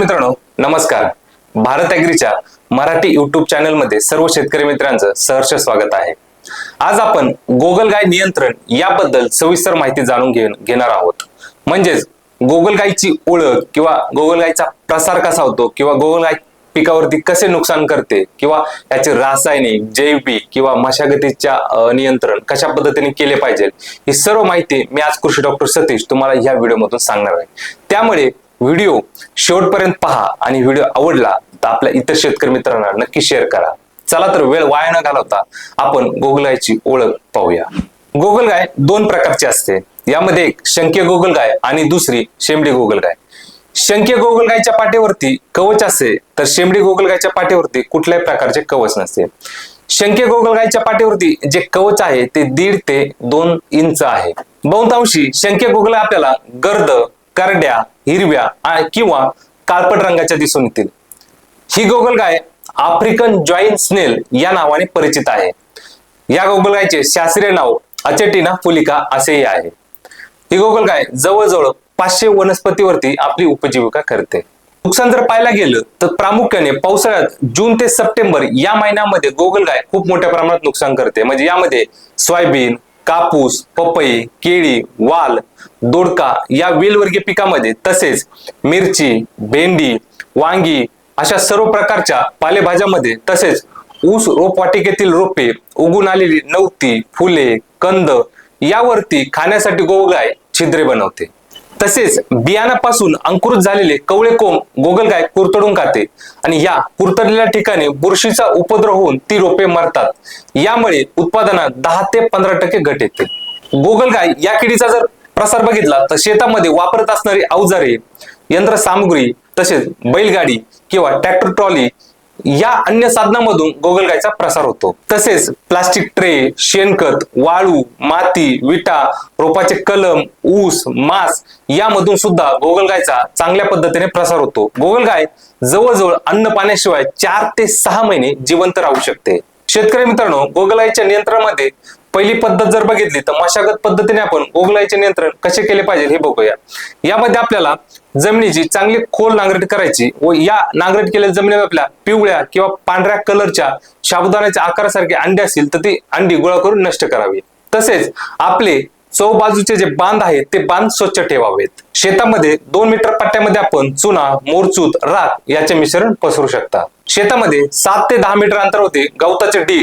मित्रांनो नमस्कार. भारत ॲग्रीच्या मराठी युट्यूब चॅनलमध्ये सर्व शेतकरी मित्रांचं सहर्ष स्वागत आहे. आज आपण गोगलगाय नियंत्रण याबद्दल सविस्तर माहिती जाणून घे घेणार आहोत. म्हणजेच गोगलगायची ओळख किंवा गोगलगायचा प्रसार कसा होतो किंवा गोगलगाय पिकावरती कसे नुकसान करते किंवा याचे रासायनिक जैविक किंवा मशागतीच्या नियंत्रण कशा पद्धतीने केले पाहिजे ही सर्व माहिती मी आज कृषी डॉक्टर सतीश तुम्हाला ह्या व्हिडिओमधून सांगणार आहे. त्यामुळे व्हिडिओ शेवटपर्यंत पहा आणि व्हिडिओ आवडला तर आपल्या इतर शेतकरी मित्रांना नक्की शेअर करा. चला तर वेळ वाया न घालवता आपण गोगलायची ओळख पाहूया. गोगलगाय दोन प्रकारची असते. यामध्ये एक शंके गोगलगाय आणि दुसरी शेंबडी गोगलगाय शंके गोगलगायच्या पाठीवरती कवच असते तर शेंबडी गोगलगायच्या पाठीवरती कुठल्याही प्रकारचे कवच नसते. शंके गोगलगायच्या पाठीवरती जे कवच आहे ते दीड ते दोन इंच आहे. बहुतांशी शंके गोगलगाय आपल्याला गर्द करड्या हिरव्या किंवा काळपट रंगाच्या दिसून येतील. ही गोगलगाय आफ्रिकन जॉईन स्नेल या नावाने परिचित आहे. या गोगलगायचे शास्त्रीय नाव अचेटिना फुलिका असेही आहे. ही गोगलगाय जवळजवळ पाचशे वनस्पतीवरती आपली उपजीविका करते. नुकसान जर पाहायला गेलं तर प्रामुख्याने पावसाळ्यात जून ते सप्टेंबर या महिन्यामध्ये गोगलगाय खूप मोठ्या प्रमाणात नुकसान करते. म्हणजे यामध्ये सोयाबीन कापूस पपई केळी वाल दोडका या वेलवर्गीय पिकामध्ये तसेच मिरची भेंडी वांगी अशा सर्व प्रकारच्या पालेभाज्यामध्ये तसेच ऊस रोपवाटिकेतील रोपे उगून आलेली नवती फुले कंद यावरती खाण्यासाठी गोगाय छिद्रे बनवते. तसेच बियाणापासून अंकुरित झालेले कवळे कोंब गोगलगाय कुरतडून खाते. आणि या कुरतडलेल्या ठिकाणी बुरशीचा उपद्रव होऊन ती रोपे मरतात. यामुळे उत्पादनात दहा ते पंधरा टक्के घट येते. गोगलगाय या किडीचा जर प्रसार बघितला तर शेतामध्ये वापरत असणारी अवजारे यंत्रसामुग्री तसेच बैलगाडी किंवा ट्रॅक्टर ट्रॉली या अन्य साधनांमधून गोगलगायचा प्रसार होतो. तसेच प्लास्टिक ट्रे शेणखत वाळू माती विटा रोपाचे कलम ऊस मांस यामधून सुद्धा गोगलगायचा चांगल्या पद्धतीने प्रसार होतो. गोगलगाय जवळजवळ अन्न पाण्याशिवाय चार ते सहा महिने जिवंत राहू शकते. शेतकरी मित्रांनो गोगलाईच्या नियंत्रणामध्ये पहिली पद्धत जर बघितली तर मशागत पद्धतीने आपण उगलायचे नियंत्रण कसे केले पाहिजे हे बघूया. यामध्ये आपल्याला जमिनीची चांगली खोल नांगरट करायची व या नांगरट केलेल्या जमिनीवर आपल्या पिवळ्या किंवा पांढऱ्या कलरच्या शाबुदाण्याच्या आकारासारखे अंडे असतील तर ती अंडी गोळा करून नष्ट करावी. तसेच आपले चौबाजूचे जे बांध आहेत ते बांध स्वच्छ ठेवावेत. शेतामध्ये दोन मीटर पट्ट्यामध्ये आपण चुना मोरचूत राख याचे मिश्रण पसरू शकता. शेतामध्ये सात ते दहा मीटर अंतरावरती गवताचे डीग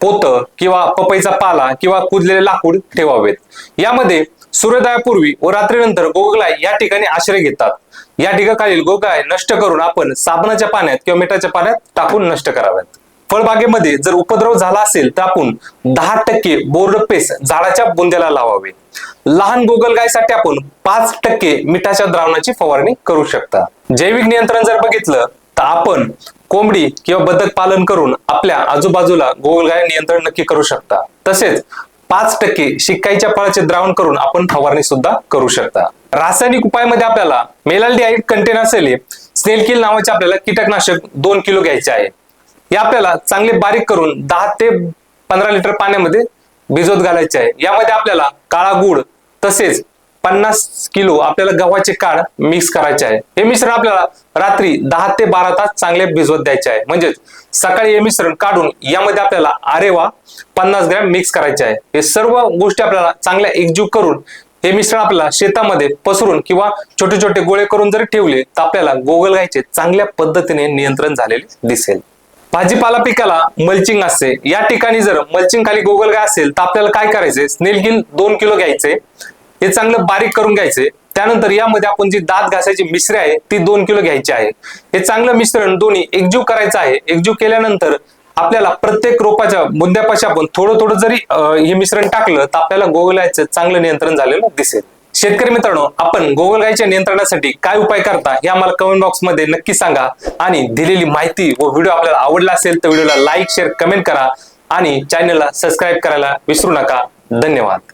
पोत किंवा पपईचा पाला किंवा कुजलेले लाकूड ठेवावेत. यामध्ये सूर्योदयापूर्वी व रात्रीनंतर गोगलाय या ठिकाणी आश्रय घेतात. या ठिकाणी गोगलाय नष्ट करून आपण साबणाच्या पाण्यात किंवा मिठाच्या पाण्यात टाकून नष्ट कराव्यात. फळबागेमध्ये जर उपद्रव झाला असेल तर आपण दहा टक्के बोर्ड पेस्ट झाडाच्या बुंद्याला लावावे. लहान गोगलगायसाठी आपण पाच टक्के मिठाच्या द्रावणाची फवारणी करू शकता. जैविक नियंत्रण जर बघितलं तर आपण कोंबडी किंवा बदक पालन करून आपल्या आजूबाजूला गोगलगाय नियंत्रण नक्की करू शकता. तसेच पाच टक्के शिकाईच्या फळाचे द्रावण करून आपण फवारणी सुद्धा करू शकता. रासायनिक उपायामध्ये आपल्याला मेलाल्डिहाइड कंटेन असलेले स्नेलकिल नावाचे आपल्याला कीटकनाशक दोन किलो घ्यायचे आहे. हे आपल्याला चांगले बारीक करून दहा ते पंधरा लिटर पाण्यामध्ये भिजवत घालायचे आहे. यामध्ये आपल्याला काळा गुड तसेच पन्नास किलो आपल्याला गव्हाचे काळ मिक्स करायचे आहे. हे मिश्रण आपल्याला रात्री दहा ते बारा तास चांगले भिजवत द्यायचे आहे. म्हणजेच सकाळी हे मिश्रण काढून यामध्ये आपल्याला आरेवा पन्नास ग्रॅम मिक्स करायचे आहे. हे सर्व गोष्टी आपल्याला चांगल्या एकजीव करून हे मिश्रण आपल्याला शेतामध्ये पसरून किंवा छोटे छोटे गोळे करून जरी ठेवले तर आपल्याला गोगलगायचे चांगल्या पद्धतीने नियंत्रण झालेले दिसेल. भाजीपाला पिकाला मल्चिंग असते. या ठिकाणी जर मल्चिंग खाली गोगलगाय असेल तर आपल्याला काय करायचे? स्नेलगिल दोन किलो घ्यायचे. हे चांगलं बारीक करून घ्यायचे. त्यानंतर यामध्ये आपण जी दात घासायची मिश्री आहे ती दोन किलो घ्यायची आहे. हे चांगलं मिश्रण दोन्ही एकजीव करायचं आहे. एकजीव केल्यानंतर आपल्याला प्रत्येक रोपाच्या बुंद्यापाशी आपण थोडं थोडं जरी हे मिश्रण टाकलं तर आपल्याला गोगलायचं चांगलं नियंत्रण झालेलं दिसेल. शेतकरी मित्रांनो आपण गोगलगायच्या नियंत्रणासाठी काय उपाय करता हे आम्हाला कमेंट बॉक्समध्ये नक्की सांगा. आणि दिलेली माहिती व व्हिडिओ आपल्याला आवडला असेल तर व्हिडिओला लाईक शेअर कमेंट करा. आणि चॅनलला सबस्क्राईब करायला विसरू नका. धन्यवाद.